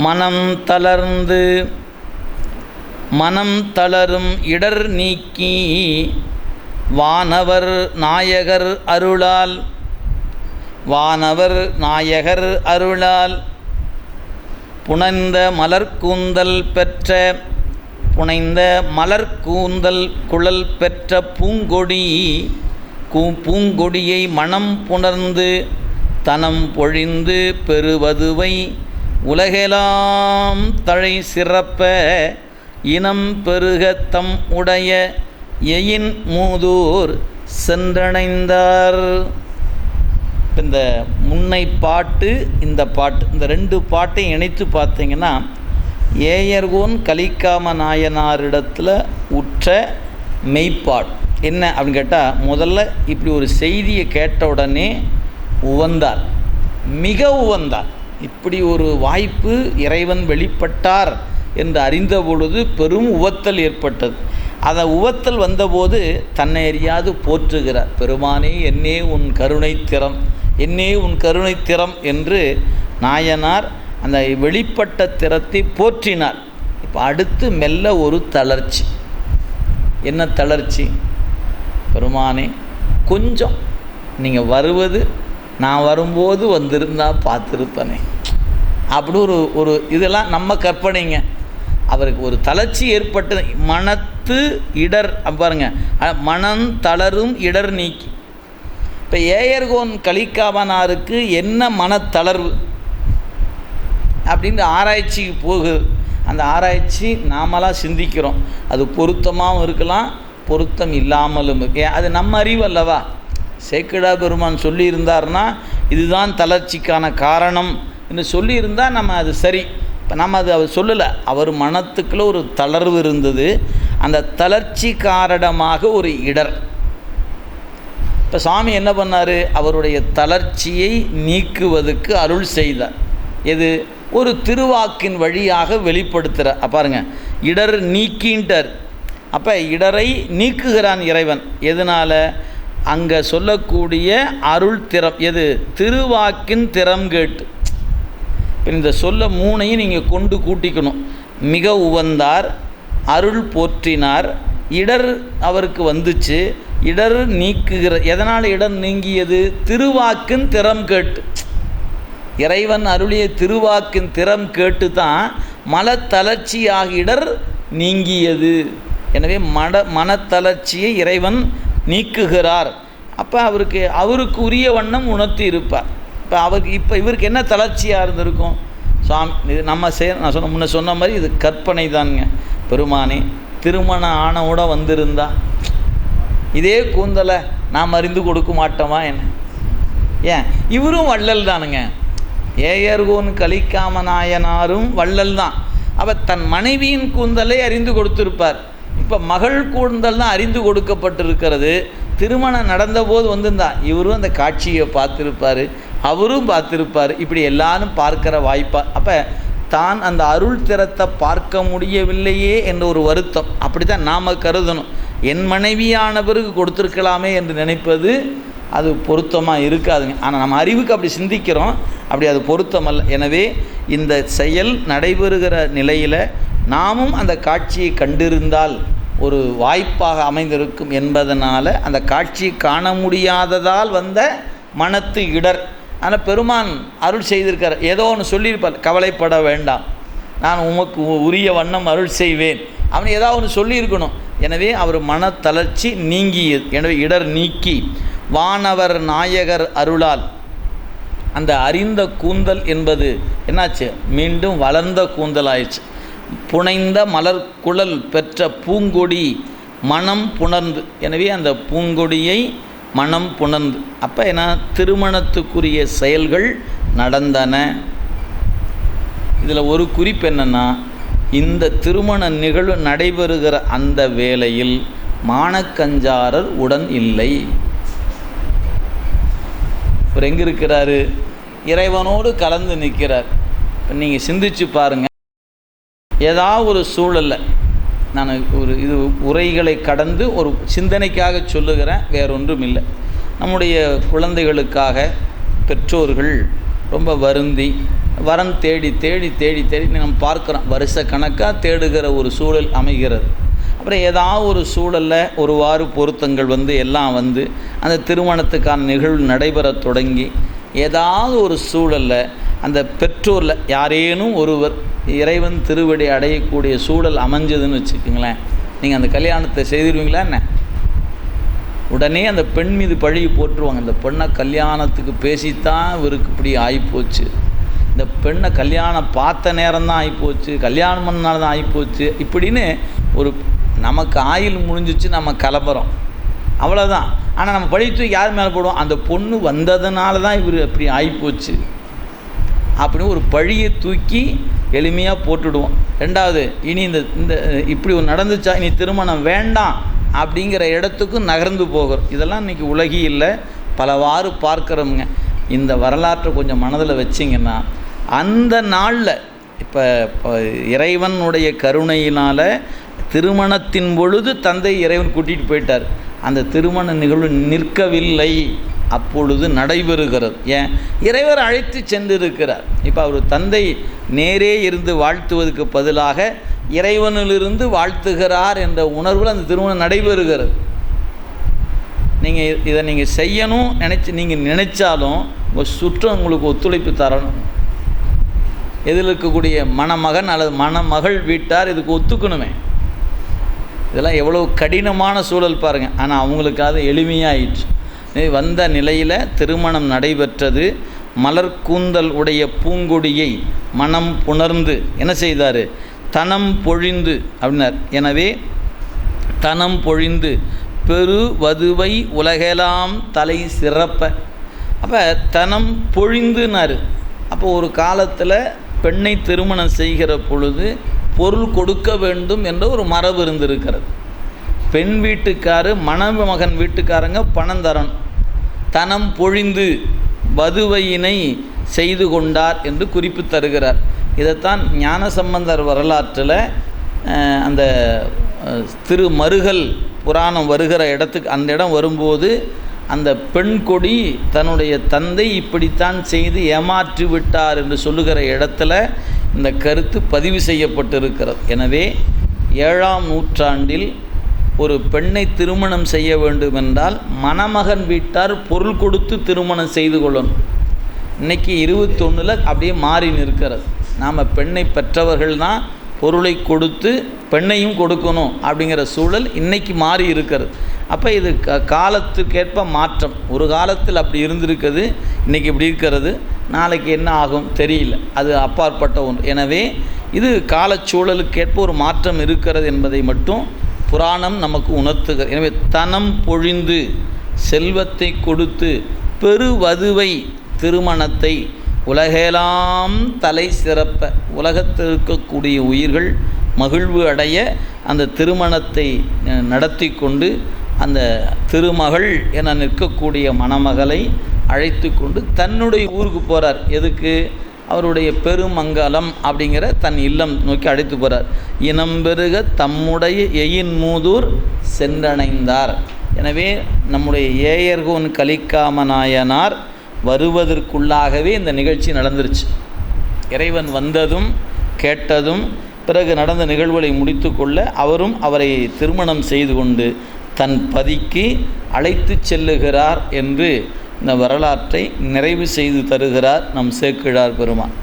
மனம் தளர்ந்து மனம் தளரும் இடர் நீக்கி வானவர் நாயகர் அருளால் வானவர் நாயகர் அருளால் புனைந்த மலர்கூந்தல் பெற்ற புனைந்த மலர்கூந்தல் குழல் பெற்ற பூங்கொடி கூ பூங்கொடியை மனம் புணர்ந்து தனம் பொழிந்து பெறுவதுவை உலகெலாம் தழை சிறப்ப இனம் பெருகத்தம் உடைய எயின் மூதூர் சென்றடைந்தார். இந்த முன்னை பாட்டு இந்த பாட்டு இந்த ரெண்டு பாட்டையும் இணைத்து பார்த்தீங்கன்னா ஏயர்கோன் கலிக்காம நாயனாரிடத்தில் உற்ற மெய்ப்பாடு. என்ன அப்படின்னு கேட்டால் முதல்ல இப்படி ஒரு செய்தியை கேட்ட உடனே உவந்தார். மிக உவந்தார். இப்படி ஒரு வாய்ப்பு இறைவன் வெளிப்பட்டார் என்று அறிந்த பொழுது பெரும் உவத்தல் ஏற்பட்டது. அதை உவத்தல் வந்தபோது தன்னை அறியாது போற்றுகிறார். பெருமானே என்னே உன் கருணை திறம் என்னே உன் கருணை திறம் என்று நாயனார் அந்த வெளிப்பட்ட திறத்தை போற்றினார். இப்போ அடுத்து மெல்ல ஒரு தளர்ச்சி. என்ன தளர்ச்சி? பெருமானே கொஞ்சம் நீங்கள் வருவது நான் வரும்போது வந்திருந்தால் பார்த்துருப்பனே. அப்படி ஒரு ஒரு இதெல்லாம் நம்ம கற்பனைங்க. அவருக்கு ஒரு தளர்ச்சி ஏற்பட்டது மனத்து இடர் பாருங்க. மனம் தளரும் இடர் நீக்கி. இப்போ ஏயர்கோன் கலிக்காமனாருக்கு என்ன மனத்தளர்வு? அப்படின்னு ஆராய்ச்சிக்கு போகுது அந்த ஆராய்ச்சி நாமளாக சிந்திக்கிறோம். அது பொருத்தமாகவும் இருக்கலாம் பொருத்தம் இல்லாமலும் இருக்கு. அது நம்ம அறிவு அல்லவா? சேக்கடா பெருமான் சொல்லியிருந்தார்னா இதுதான் தளர்ச்சிக்கான காரணம் என்று சொல்லியிருந்தால் நம்ம அது சரி. இப்போ நம்ம அது அவர் சொல்லலை. அவர் மனத்துக்குள்ளே ஒரு தளர்வு இருந்தது. அந்த தளர்ச்சி காரணமாக ஒரு இடர். இப்போ சாமி என்ன பண்ணார்? அவருடைய தளர்ச்சியை நீக்குவதற்கு அருள் செய்தார். எது? ஒரு திருவாக்கின் வழியாக வெளிப்படுத்துகிற பாருங்க. இடர் நீக்கின்றார். அப்போ இடரை நீக்குகிறான் இறைவன். எதனால்? அங்கே சொல்லக்கூடிய அருள் திறம் எது? திருவாக்கின் திறம் கேட்டு. இப்போ இந்த சொல்ல மூணையும் நீங்கள் கொண்டு கூட்டிக்கணும். மிக உவந்தார் அருள் போற்றினார் இடர் அவருக்கு வந்துச்சு இடர் நீக்குகிற எதனால் இடர் நீங்கியது? திருவாக்கின் திறம் கேட்டு. இறைவன் அருளிய திருவாக்கின் திறம் கேட்டு தான் மலத்தளர்ச்சியாக இடர் நீங்கியது. எனவே மட மனத்தளர்ச்சியை இறைவன் நீக்குகிறார். அப்போ அவருக்கு அவருக்கு உரிய வண்ணம் உணர்த்தி இருப்பார். இப்போ அவருக்கு இப்போ இவருக்கு என்ன தளர்ச்சியாக இருந்திருக்கும்? சாமி இது நம்ம செய் நான் சொன்ன முன்ன சொன்ன மாதிரி இது கற்பனை தானுங்க. பெருமானே திருமணம் ஆனவோட வந்திருந்தா இதே கூந்தலை நாம் அறிந்து கொடுக்க மாட்டோமா என்ன? ஏன்? இவரும் வள்ளல் தானுங்க. ஏயர்கோன் கலிக்காம நாயனாரும் வள்ளல் தான். அவர் தன் மனைவியின் கூந்தலை அறிந்து கொடுத்திருப்பார். இப்போ மகள் கூந்தல் தான் அறிந்து கொடுக்கப்பட்டிருக்கிறது. திருமணம் நடந்தபோது வந்திருந்தா இவரும் அந்த காட்சியை பார்த்துருப்பார் அவரும் பார்த்துருப்பார். இப்படி எல்லாரும் பார்க்குற வாய்ப்பாக அப்போ தான் அந்த அருள் திறத்தை பார்க்க முடியவில்லையே என்ற ஒரு வருத்தம். அப்படி தான் நாம் கருதணும். என் மனைவியானவருக்கு கொடுத்துருக்கலாமே என்று நினைப்பது அது பொருத்தமாக இருக்காதுங்க. ஆனால் நம்ம அறிவுக்கு அப்படி சிந்திக்கிறோம். அப்படி அது பொருத்தமல்ல. எனவே இந்த செயல் நடைபெறுகிற நிலையில் நாமும் அந்த காட்சியை கண்டிருந்தால் ஒரு வாய்ப்பாக அமைந்திருக்கும் என்பதனால் அந்த காட்சியை காண முடியாததால் வந்த மனத்து இடர். ஆனால் பெருமான் அருள் செய்திருக்கார். ஏதோ ஒன்று சொல்லியிருப்பார். கவலைப்பட வேண்டாம். நான் உமக்கு உரிய வண்ணம் அருள் செய்வேன். அவன் ஏதாவது ஒன்று சொல்லியிருக்கணும். எனவே அவர் மனத்தளர்ச்சி நீங்கியது. எனவே இடர் நீக்கி வானவர் நாயகர் அருளால் அந்த அறிந்த கூந்தல் என்பது என்னாச்சு? மீண்டும் வளர்ந்த கூந்தல் ஆயிடுச்சு புனைந்த மலர் குழல் பெற்ற பூங்கொடி மனம் புணர்ந்து. எனவே அந்த பூங்கொடியை மனம் புணர்ந்து. அப்போ ஏன்னா திருமணத்துக்குரிய செயல்கள் நடந்தன. இதில் ஒரு குறிப்பு என்னென்னா இந்த திருமண நிகழ்வு நடைபெறுகிற அந்த வேளையில் மானக்கஞ்சாரர் உடன் இல்லை. இவர் எங்கே இருக்கிறாரு? இறைவனோடு கலந்து நிற்கிறார். இப்போ நீங்கள் சிந்திச்சு பாருங்கள் ஏதாவது ஒரு சூழலில் நான் ஒரு இது உரைகளை கடந்து ஒரு சிந்தனைக்காக சொல்லுகிறேன் வேறொன்றும் இல்லை நம்முடைய குழந்தைகளுக்காக பெற்றோர்கள் ரொம்ப வருந்தி வரன் தேடி தேடி தேடி தேடி நம்ம பார்க்குறோம். வருஷ கணக்காக தேடுகிற ஒரு சூழல் அமைகிறது. அப்புறம் ஏதாவது ஒரு சூழலில் ஒருவாறு பொருத்தங்கள் வந்து எல்லாம் வந்து அந்த திருமணத்துக்கான நிகழ்வு நடைபெற தொடங்கி ஏதாவது ஒரு சூழலில் அந்த பெற்றோரில் யாரேனும் ஒருவர் இறைவன் திருவடி அடையக்கூடிய சூழல் அமைஞ்சதுன்னு வச்சுக்கோங்களேன். நீங்கள் அந்த கல்யாணத்தை செய்திருவீங்களா என்ன? உடனே அந்த பெண் மீது பழி போட்டுருவாங்க இந்த பெண்ணை கல்யாணத்துக்கு பேசித்தான் இவருக்கு இப்படி ஆகிப்போச்சு இந்த பெண்ணை கல்யாணம் பார்த்த நேரம் தான் ஆகிப்போச்சு கல்யாணம் பண்ணனால தான் ஆகிப்போச்சு இப்படின்னு ஒரு நமக்கு ஆயில் முடிஞ்சிச்சு நம்ம கிளம்புறோம் அவ்வளோதான் ஆனால் நம்ம பழித்து யார் மேலே போடுவோம்? அந்த பொண்ணு வந்ததுனால தான் இவர் அப்படி ஆகிப்போச்சு அப்படின்னு ஒரு பழியை தூக்கி எளிமையாக போட்டுடுவோம். ரெண்டாவது இனி இந்த இந்த இப்படி நடந்துச்சா இனி திருமணம் வேண்டாம் அப்படிங்கிற இடத்துக்கும் நகர்ந்து போகிறோம். இதெல்லாம் இன்றைக்கி உலகியில் பலவாறு பார்க்குறோமுங்க. இந்த வரலாற்றை கொஞ்சம் மனதில் வச்சிங்கன்னா அந்த நாளில் இப்போ இப்போ இறைவனுடைய கருணையினால் திருமணத்தின் பொழுது தந்தை இறைவன் கூட்டிகிட்டு போயிட்டார். அந்த திருமண நிகழ்வு நிற்கவில்லை. அப்பொழுது நடைபெறுகிறது. ஏன்? இறைவர் அழைத்து சென்றிருக்கிறார். இப்போ அவர் தந்தை நேரே இருந்து வாழ்த்துவதற்கு பதிலாக இறைவனிலிருந்து வாழ்த்துகிறார் என்ற உணர்வில் அந்த திருமணம் நடைபெறுகிறது. நீங்கள் இதை நீங்கள் செய்யணும் நினச்சி நீங்கள் நினைச்சாலும் உங்கள் சுற்றம் உங்களுக்கு ஒத்துழைப்பு தரணும். எதில் இருக்கக்கூடிய மணமகன் அல்லது மணமகள் வீட்டார் இதுக்கு ஒத்துக்கணுமே. இதெல்லாம் எவ்வளோ கடினமான சூழல் பாருங்கள் ஆனால் அவங்களுக்காக எளிமையாயிடுச்சு வந்த நிலையில் திருமணம் நடைபெற்றது. மலர் கூந்தல் உடைய பூங்கொடியை மனம் புணர்ந்து என்ன செய்தார்? தனம் பொழிந்து அப்படின்னார். எனவே தனம் பொழிந்து பெரு வதுவை உலகெல்லாம் தலை சிறப்ப. அப்போ தனம் பொழிந்துனார். அப்போ ஒரு காலத்தில் பெண்ணை திருமணம் செய்கிற பொழுது பொருள் கொடுக்க வேண்டும் என்ற ஒரு மரபு இருந்திருக்கிறது. பெண் வீட்டுக்காரு மணமகன் வீட்டுக்காரங்க பணம் தரணும். தனம் பொழிந்து வதுவையினை செய்து கொண்டார் என்று குறிப்பு தருகிறார். இதைத்தான் ஞானசம்பந்தர் வரலாற்றில் அந்த திரு மருகல் புராணம் வருகிற இடத்துக்கு அந்த இடம் வரும்போது அந்த பெண் கொடி தன்னுடைய தந்தை இப்படித்தான் செய்து ஏமாற்றி விட்டார் என்று சொல்லுகிற இடத்துல இந்த கருத்து பதிவு செய்யப்பட்டிருக்கிறது. எனவே ஏழாம் நூற்றாண்டில் ஒரு பெண்ணை திருமணம் செய்ய வேண்டுமென்றால் மணமகன் வீட்டார் பொருள் கொடுத்து திருமணம் செய்து கொள்ளணும். இன்றைக்கி இருபத்தொன்னில் அப்படியே மாறி நிற்கிறது. நாம் பெண்ணை பெற்றவர்கள் தான் பொருளை கொடுத்து பெண்ணையும் கொடுக்கணும் அப்படிங்கிற சூழல் இன்றைக்கி மாறி இருக்கிறது. அப்போ இது க காலத்துக்கேற்ப மாற்றம். ஒரு காலத்தில் அப்படி இருந்திருக்குது இன்றைக்கி இப்படி இருக்கிறது. நாளைக்கு என்ன ஆகும் தெரியல. அது அப்பாற்பட்ட ஒன்று. எனவே இது காலச்சூழலுக்கேற்ப ஒரு மாற்றம் இருக்கிறது என்பதை மட்டும் புராணம் நமக்கு உணர்த்துக எனவே தனம் பொழிந்து செல்வத்தை கொடுத்து பெருவதுவை திருமணத்தை உலகெல்லாம் தலை சிறப்ப உலகத்தில் இருக்கக்கூடிய உயிர்கள் மகிழ்வு அடைய அந்த திருமணத்தை நடத்தி கொண்டு அந்த திருமகள் என நிற்கக்கூடிய மணமகளை அழைத்து கொண்டு தன்னுடைய ஊருக்கு போகிறார் எதுக்கு? அவருடைய பெருமங்கலம் அப்படிங்கிற தன் இல்லம் நோக்கி அழைத்து போகிறார் இனம் பெருக தம்முடைய எயின் மூதூர் சென்றடைந்தார். எனவே நம்முடைய ஏயர்கோன் கலிக்காம நாயனார் வருவதற்குள்ளாகவே இந்த நிகழ்ச்சி நடந்துருச்சு. இறைவன் வந்ததும் கேட்டதும் பிறகு நடந்த நிகழ்வுகளை முடித்து கொள்ள அவரும் அவரை திருமணம் செய்து கொண்டு தன் பதிக்கு அழைத்து செல்லுகிறார் என்று இந்த வரலாற்றை நிறைவு செய்து தருகிறார் நம் சேக்கிழார் பெருமான்.